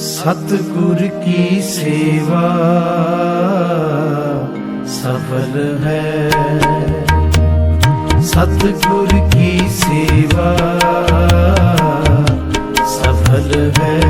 ਸਤਿਗੁਰ ਕੀ ਸੇਵਾ ਸਫਲ ਹੈ। ਸਤਿਗੁਰ ਕੀ ਸੇਵਾ ਸਫਲ ਹੈ।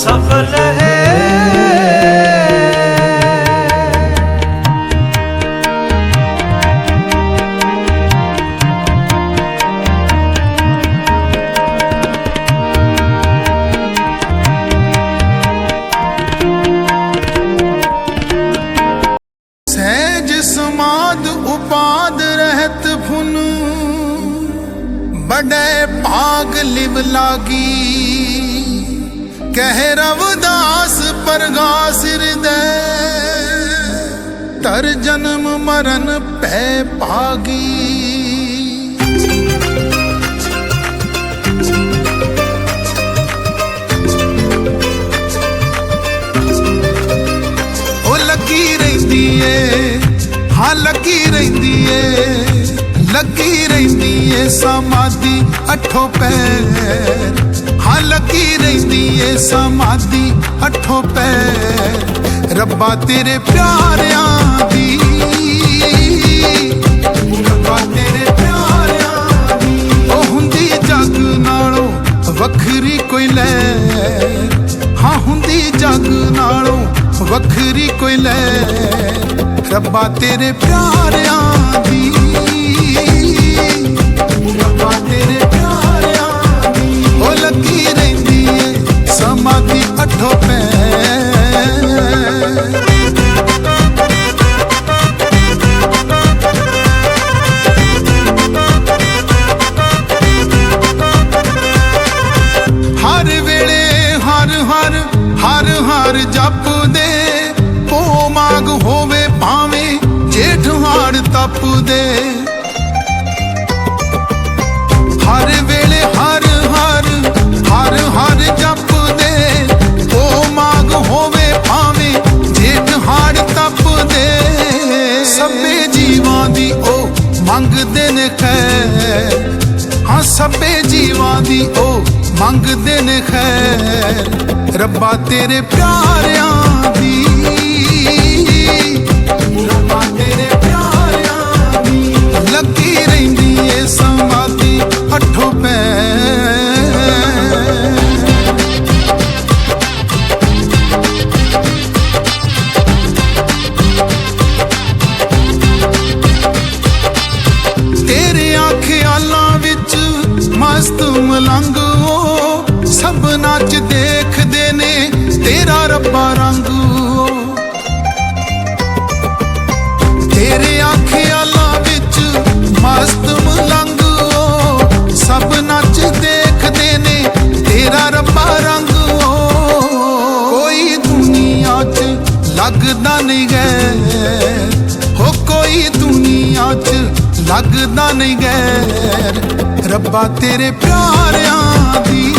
ਸਫਲ ਹੈ ਸਹਿਜ ਸਮਾਦ ਉਪਾਦ ਰਹਿਤ ਕਹਿ ਰਵਦਾਸ ਪਰਗਾ ਸਿਰ ਦੇ। ਤਰ ਜਨਮ ਮਰਨ ਪੈ ਭਾਗੀ। ਉਹ ਲੱਗੀ ਰਹਿੰਦੀ ਏ, ਹਾਂ ਲੱਗੀ ਰਹਿੰਦੀ ਏ। ਲੱਗੀ ਰਹਿੰਦੀ ਏ ਸਮਾਧੀ ਅਠੋ ਪੈਰ। ਹਾਂ ਰਹਿੰਦੀ ਏ ਸਮਾਧੀ ਹੱਠੋਂ ਪੈਰ। ਰੱਬਾ ਤੇਰੇ ਪਿਆਰਿਆਂ ਦੀ। ਰੱਬਾ ਤੇਰੇ ਪਿਆਰਿਆਂ ਦੀ। ਉਹ ਹੁੰਦੀ ਜਗ ਨਾਲੋਂ ਵੱਖਰੀ ਕੋਈ ਲੈ ਹਾਂ, ਹੁੰਦੀ ਜਗ ਨਾਲੋਂ ਵੱਖਰੀ ਕੋਈ ਲੈ ਰੱਬਾ ਤੇਰੇ ਪਿਆਰਿਆਂ ਦੀ। ਜਪਦੇ ਪੋ ਮਾਗ ਹੋਵੇ ਭਾਵੇਂ ਜੇਠ ਹਾੜ ਤਪਦੇ ਹਰ ਵੇਲੇ ਹਰ ਹਰ ਹਰ ਹਰ ਜਪਦੇ ਪੋ ਮਾਗ ਹੋਵੇ ਭਾਵੇਂ ਜੇਠ ਹਾੜ ਤਪਦੇ ਸਭੇ ਜੀਵਾਂ ਦੀ ਉਹ ਮੰਗਦੇ ਨੇ ਖੈ ਹਾਂ, ਸਭੇ ਜੀਵਾਂ ਦੀ ਉਹ ਮੰਗਦੇ ਨੇ ਖੈ ਰੱਬਾ ਤੇਰੇ ਪਿਆਰਿਆਂ ਦੀ। ਰੱਬਾ ਤੇਰੇ ਪਿਆਰਿਆਂ ਦੀ। ਲੱਗੀ ਰਹਿੰਦੀ ਏ ਸਮਾਧੀ ਅਠੋ ਪੈ ਤੇਰੇ ਖਿਆਲਾਂ ਵਿੱਚ ਮਸਤ ਮਲੰਗ ਤੇਰਾ ਰੱਬਾ ਰੰਗ ਤੇਰੇ ਤੇਰੇ ਖਿਆਲਾਂ ਵਿੱਚ ਮਸਤ ਮਲੰਗ ਸਭ ਨੱਚ ਦੇਖਦੇ ਨੇ, ਤੇਰਾ ਰੱਬਾ ਰੰਗ ਉਹ ਕੋਈ ਦੁਨੀਆ 'ਚ ਲੱਗਦਾ ਨਹੀਂ ਗੈਰ। ਹੋ ਕੋਈ ਦੁਨੀਆ 'ਚ ਲੱਗਦਾ ਨਹੀਂ ਗੈਰ। ਰੱਬਾ ਤੇਰੇ ਪਿਆਰਿਆਂ ਦੀ